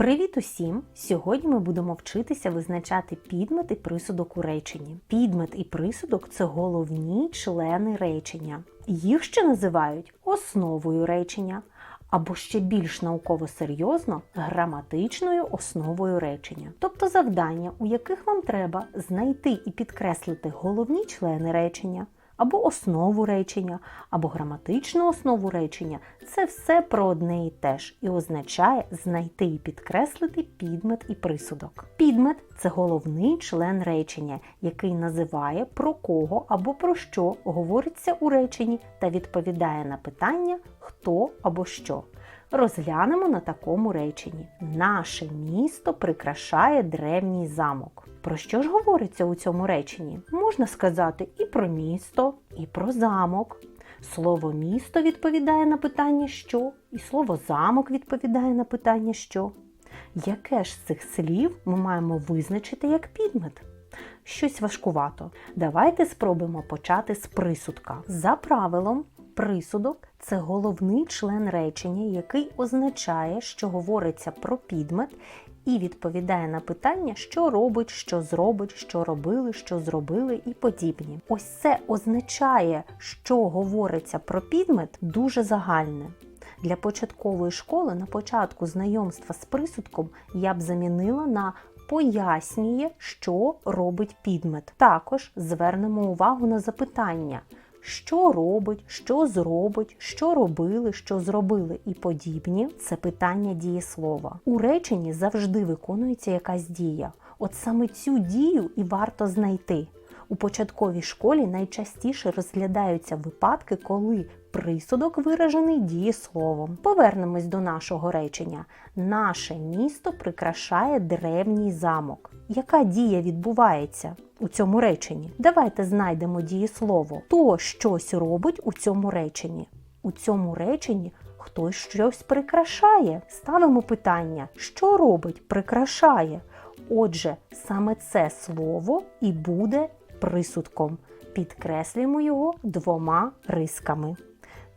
Привіт усім! Сьогодні ми будемо вчитися визначати підмет і присудок у реченні. Підмет і присудок це головні члени речення. Їх ще називають основою речення, або ще більш науково серйозно граматичною основою речення. Тобто завдання, у яких вам треба знайти і підкреслити головні члени речення або основу речення, або граматичну основу речення це все про одне і те ж і означає знайти і підкреслити підмет і присудок. Підмет це головний член речення, який називає про кого або про що говориться у реченні та відповідає на питання хто або що. Розглянемо на такому реченні: Наше місто прикрашає древній замок. Про що ж говориться у цьому реченні? Можна сказати і про місто, і про замок. Слово місто відповідає на питання що, і слово замок відповідає на питання що. Яке ж з цих слів ми маємо визначити як підмет? Щось важкувато. Давайте спробуємо почати з присудка. За правилом, присудок це головний член речення, який означає, що говориться про підмет і відповідає на питання, що робить, що зробить, що робили, що зробили і подібні. Ось це означає, що говориться про підмет дуже загальне. Для початкової школи на початку знайомства з присудком я б замінила на пояснює, що робить підмет. Також звернемо увагу на запитання. Що робить, що зробить, що робили, що зробили і подібні це питання дієслова. У реченні завжди виконується якась дія. От саме цю дію і варто знайти. У початковій школі найчастіше розглядаються випадки, коли присудок виражений дієсловом. Повернемось до нашого речення. Наше місто прикрашає древній замок. Яка дія відбувається у цьому реченні? Давайте знайдемо дієслово. Хто щось робить у цьому реченні? У цьому реченні хтось щось прикрашає. Ставимо питання, що робить прикрашає. Отже, саме це слово і буде присудком. Підкреслюємо його двома рисками.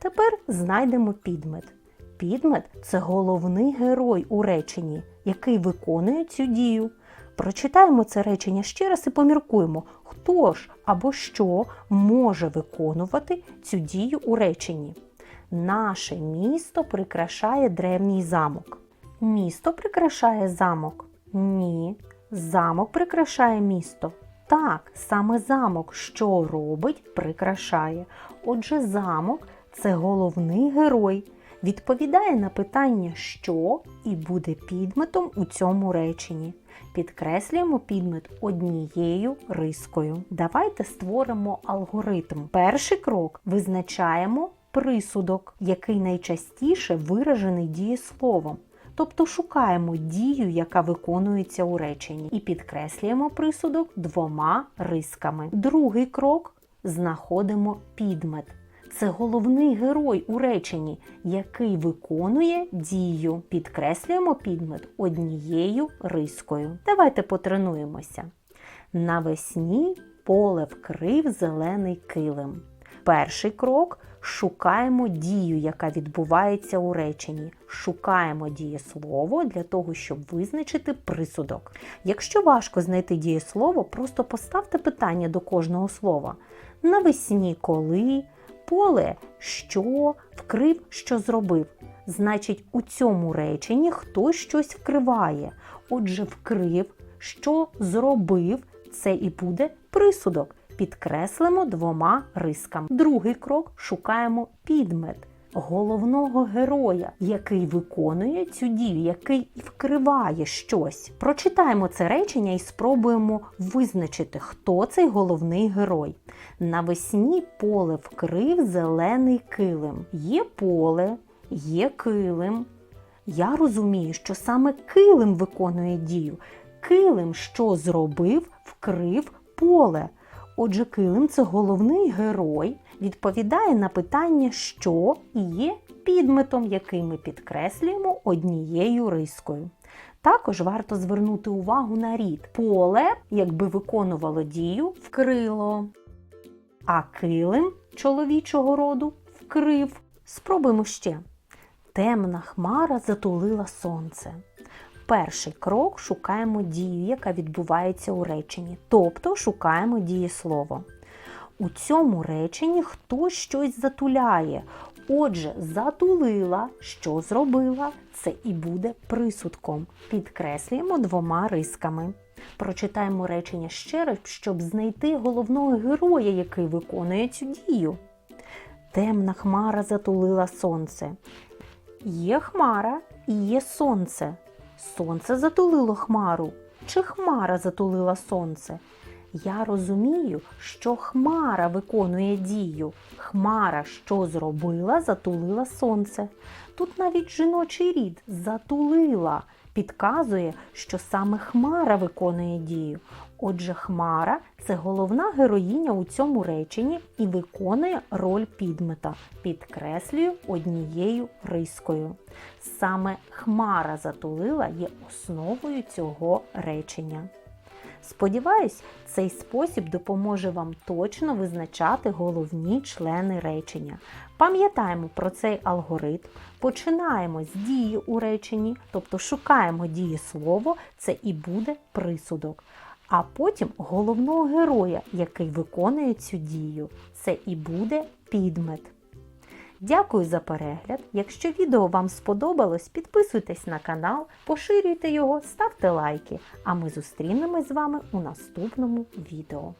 Тепер знайдемо підмет. Підмет це головний герой у реченні, який виконує цю дію. Прочитаємо це речення ще раз і поміркуємо, хто ж або що може виконувати цю дію у реченні. Наше місто прикрашає древній замок. Місто прикрашає замок? Ні. Замок прикрашає місто. Так, саме замок, що робить, прикрашає. Отже, замок це головний герой. Відповідає на питання, що і буде підметом у цьому реченні. Підкреслюємо підмет однією рискою. Давайте створимо алгоритм. Перший крок визначаємо присудок, який найчастіше виражений дієсловом. Тобто шукаємо дію, яка виконується у реченні, і підкреслюємо присудок двома рисками. Другий крок знаходимо підмет. Це головний герой у реченні, який виконує дію. Підкреслюємо підмет однією рискою. Давайте потренуємося. Навесні поле вкрив зелений килим. Перший крок шукаємо дію, яка відбувається у реченні. Шукаємо дієслово для того, щоб визначити присудок. Якщо важко знайти дієслово, просто поставте питання до кожного слова. Навесні коли, поле що, вкрив, що зробив. Значить, у цьому реченні хтось щось вкриває. Отже, вкрив, що зробив, це і буде присудок. Підкреслимо двома рисками. Другий крок шукаємо підмет головного героя, який виконує цю дію, який вкриває щось. Прочитаємо це речення і спробуємо визначити, хто цей головний герой. Навесні поле вкрив зелений килим. Є поле, є килим. Я розумію, що саме килим виконує дію. Килим, що зробив, вкрив поле. Отже, килим це головний герой, відповідає на питання, що є підметом, який ми підкреслюємо однією рискою. Також варто звернути увагу на рід. Поле, якби виконувало дію, вкрило, а килим чоловічого роду вкрив. Спробуємо ще. Темна хмара затулила сонце. Перший крок шукаємо дію, яка відбувається у реченні, тобто шукаємо дієслово. У цьому реченні хтось щось затуляє. Отже, затулила, що зробила, це і буде присудком. Підкреслюємо двома рисками. Прочитаємо речення ще раз, щоб знайти головного героя, який виконує цю дію. Темна хмара затулила сонце. Є хмара і є сонце. Сонце затулило хмару. Чи хмара затулила сонце? Я розумію, що хмара виконує дію. Хмара, що зробила, затулила сонце. Тут навіть жіночий рід затулила підказує, що саме хмара виконує дію. Отже, хмара це головна героїня у цьому реченні і виконує роль підмета, підкреслюю однією рискою. Саме хмара затулила є основою цього речення. Сподіваюсь, цей спосіб допоможе вам точно визначати головні члени речення. Пам'ятаємо про цей алгоритм, починаємо з дії у реченні, тобто шукаємо дієслово, це і буде присудок. А потім головного героя, який виконує цю дію, це і буде підмет. Дякую за перегляд. Якщо відео вам сподобалось, підписуйтесь на канал, поширюйте його, ставте лайки, а ми зустрінемось з вами у наступному відео.